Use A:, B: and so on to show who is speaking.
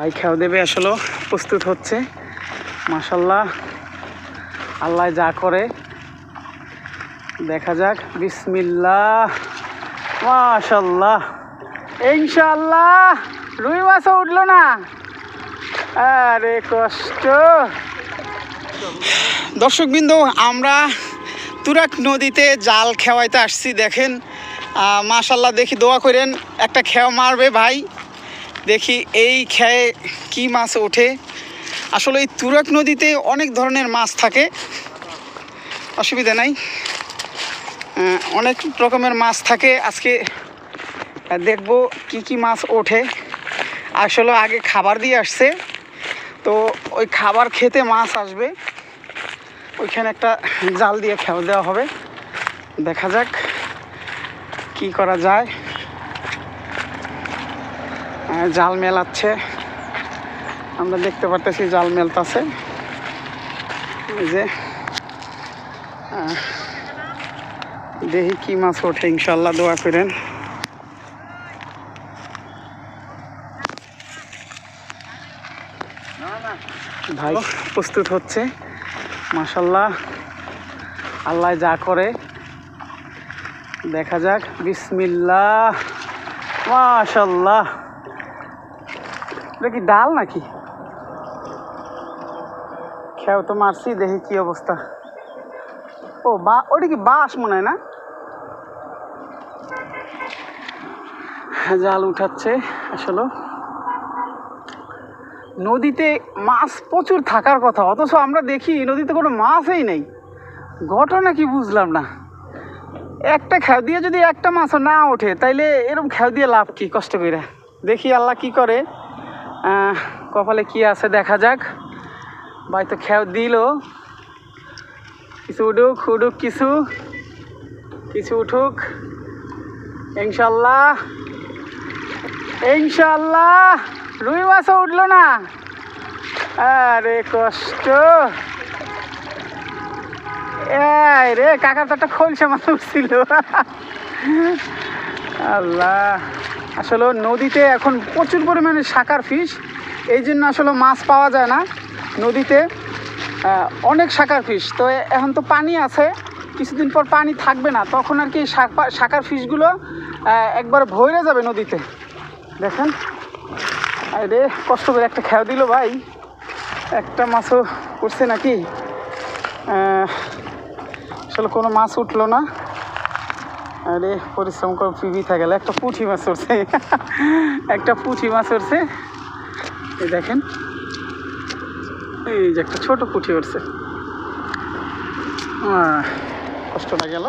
A: ভাই খেয়াও দেবে আসলে প্রস্তুত হচ্ছে। মাসাল্লাহ আল্লাহ যা করে। দেখা যাক বিসমিল্লাহ। মাশাল্লাহ ইনশাল্লাহ রুই মাছও উঠল না। আরে কষ্ট। দর্শকবৃন্দ আমরা তুরাক নদীতে জাল খেওয়াইতে আসছি দেখেন। আহ, মাশাল্লাহ দেখি দোয়া করেন একটা খেয়া মারবে ভাই। দেখি এই খেয়ে কি মাছ ওঠে। আসলে এই তুরাক নদীতে অনেক ধরনের মাছ থাকে। অসুবিধা নাই। অনেক রকমের মাছ থাকে। আজকে দেখব কি কি মাছ ওঠে। আসলে আগে খাবার দিয়ে আসছে। তো ওই খাবার খেতে মাছ আসবে। ওইখানে একটা জাল দিয়ে খেয়াল দেওয়া হবে। দেখা যাক কি করা যায়। জাল মেলাচ্ছে আমরা দেখতে পারতেছি জাল মেলতাছে। এই যে দেখি কি মাছ ওঠে ইনশাল্লাহ দোয়া করেন। ভাই, প্রস্তুত হচ্ছে। মাসাল্লাহ আল্লাহ যা করে। দেখা যাক, বিসমিল্লাহ। মাশাল্লাহ এটা কি ডাল নাকি? খেয়াও তো মারছি, দেখি কি অবস্থা। ও, বা, ওটা কি বাঁশ মনে হয় না? জাল উঠাচ্ছে আসলে। নদীতে মাছ প্রচুর থাকার কথা, অথচ আমরা দেখি নদীতে কোনো মাছই নেই। ঘটনা কি বুঝলাম না। একটা খেয়াও দিয়ে যদি একটা মাছও না ওঠে, তাইলে এরকম খেয়াও দিয়ে লাভ কি কষ্ট করে? দেখি আল্লাহ কি করে। কপালে কি আছে দেখা যাক। ভাই তো খেয়াও দিল। কিছু উঠুক উঠুক কিছু কিছু উঠুক। ইনশাল্লাহ ইনশাল্লাহ রুই মাছও উঠল না। আরে কষ্ট। রে, কাকার তো একটা খোলসা মাছ উঠছিল। আল্লাহ। আসলে নদীতে এখন প্রচুর পরিমাণে শাকার ফিশ এই জন্য আসলে মাছ পাওয়া যায় না নদীতে। অনেক শাকার ফিশ তো এখন তো পানি আছে, কিছুদিন পর পানি থাকবে না, তখন আর কি শাক- শাকার ফিশগুলো একবার ভরে যাবে নদীতে। দেখেন। আরে কষ্ট করে একটা খেয়া দিল ভাই। একটা মাছও করছে নাকি? আসলে কোনো মাছ উঠল না। আরে, পরিশ্রম করে, পিবি থাকে একটা পুঁটি মাছ উঠছে একটা পুঁঠি মাছ উঠছে এই দেখেন। এই যে একটা ছোট পুঁটি উঠছে কষ্টটা গেল।